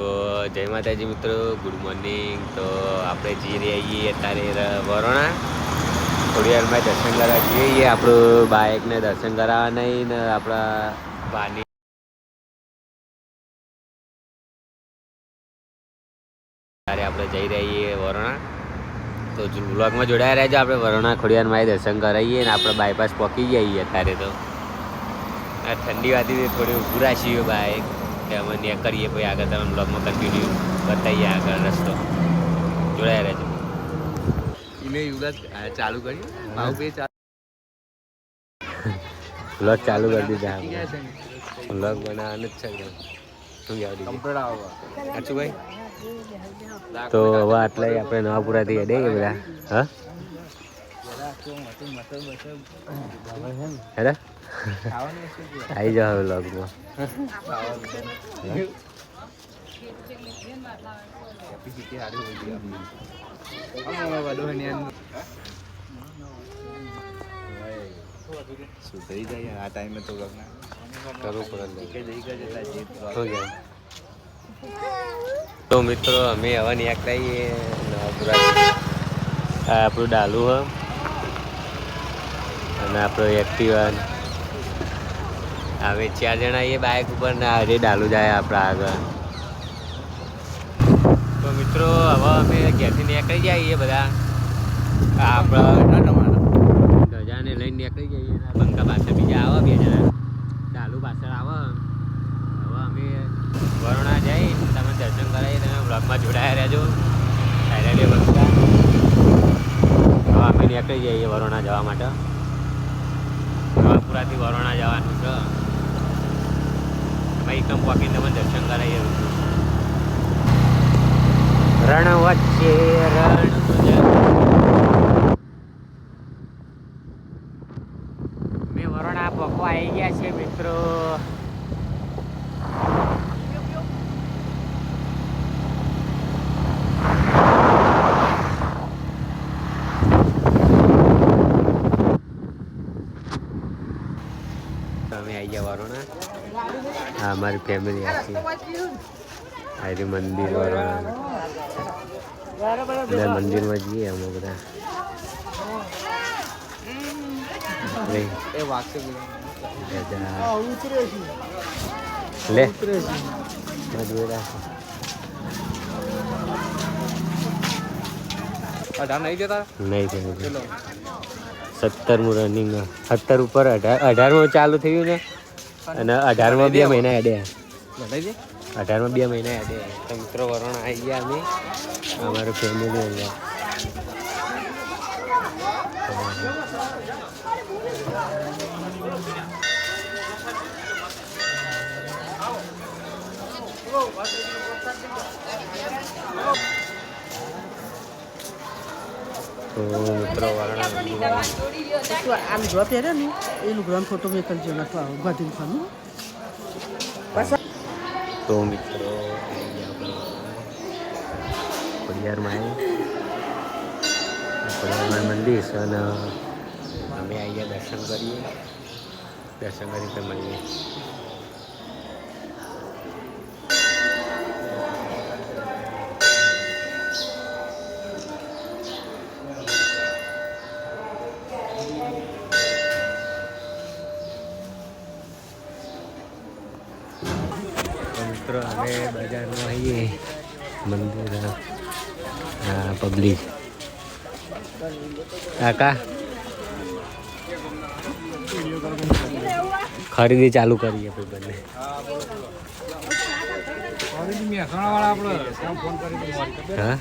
તો જય માતાજી મિત્રો ગુડ મોર્નિંગ તો આપણે જઈ રહ્યા છીએ અત્યારે વરોણા. થોડી વારમાં દર્શન કરવા જઈએ છીએ. આપણું બાઇકને દર્શન કરાવવા નહીં ને આપણા બાની ત્યારે આપણે જઈ રહ્યા છીએ વરોણા. તો બ્લોગમાં જોડાયા રહેજો. આપણે વરોણા ખોડિયારમાં દર્શન કરાવીએ ને આપણે બાયપાસ પહોંચી જઈએ અત્યારે તો. આ ઠંડી વાતી થોડી ઉભું રાખીએ બાઇક કે અમે ત્યાં કરીએ પછી આગળ તમે બ્લોગમાં કન્ટિન્યુ બતાવીએ આગળ રસ્તો. જોડાયા રહેજો. એને ચાલુ કર્યું ભાવ પે ચાલુ. બ્લોગ ચાલુ કરી દીધા બ્લોગ બનાવવાનું જ છે શું સાચું ભાઈ તો હવે આટલા આપણે નવાપુરા થી અડે બધા? હા? હેરા આવી જાવ હવે સુધરી જાય આ ટાઈમે તો લગ્ન કરવું પડે તો મિત્રો અમે હવે નવાપુરા આપણું ડાલુ હ. અને આપણો એક્ટિવા હવે ચાર જણા એ બાઇક ઉપર ને આજે ડાલુ જાય આપણા આગળ. તો મિત્રો, હવે અમે ઘેરથી નીકળી જઈએ બધા. આપણા ધજાને લઈને નીકળી જઈએ બંકા પાછળ બીજા આવે બે જણા. ડાલુ પાછળ આવે. હવે અમે વરુણા જઈ તમે દર્શન કરાવી તમે બ્લોગમાં જોડાયા રહેજો. બંકા. હવે અમે નીકળી જઈએ વરુણા જવા માટે. નવાપુરાથી વરુણા એકમ પકીને તમે દર્શન કરાવીએ રણ વચ્ચે રણ મેં વરણા પકો આવી ગયા છે મિત્રો. અમે આવી ગયા વરોણા. હા મારી ફેમિલી આખી આજે મંદિર બધા મંદિરમાં જઈએ અમે બધા. લે. મજબૂર અઢાર નહીં જતા? નહીં સત્તરમું રનિંગ સત્તર ઉપર અઢાર અઢારમું ચાલુ થયું ને? અને અઢારમાં બે મહિના દે અઢારમાં બે મહિના એડે તો મિત્રો વરણ આવી ગયા અમે. અમારું ફેમિલી અંદર તો મિત્રો આમ જોવા પહેર્યા ને એનું લુગડાનો ફોટો મેં કરજો નાખવા ગાંધી ખાનું. તો મિત્રો ખોડિયારમાં ખોડિયારમાં મંદિર છે અને અમે આવી ગયા દર્શન કરીએ. દર્શન કરી તો મળીએ તો મિત્રો અમે બજારમાં આવીએ. મંદિર હા પબ્લિક કાકા? ખરીદી ચાલુ કરીએ ભાઈ બંને. હા?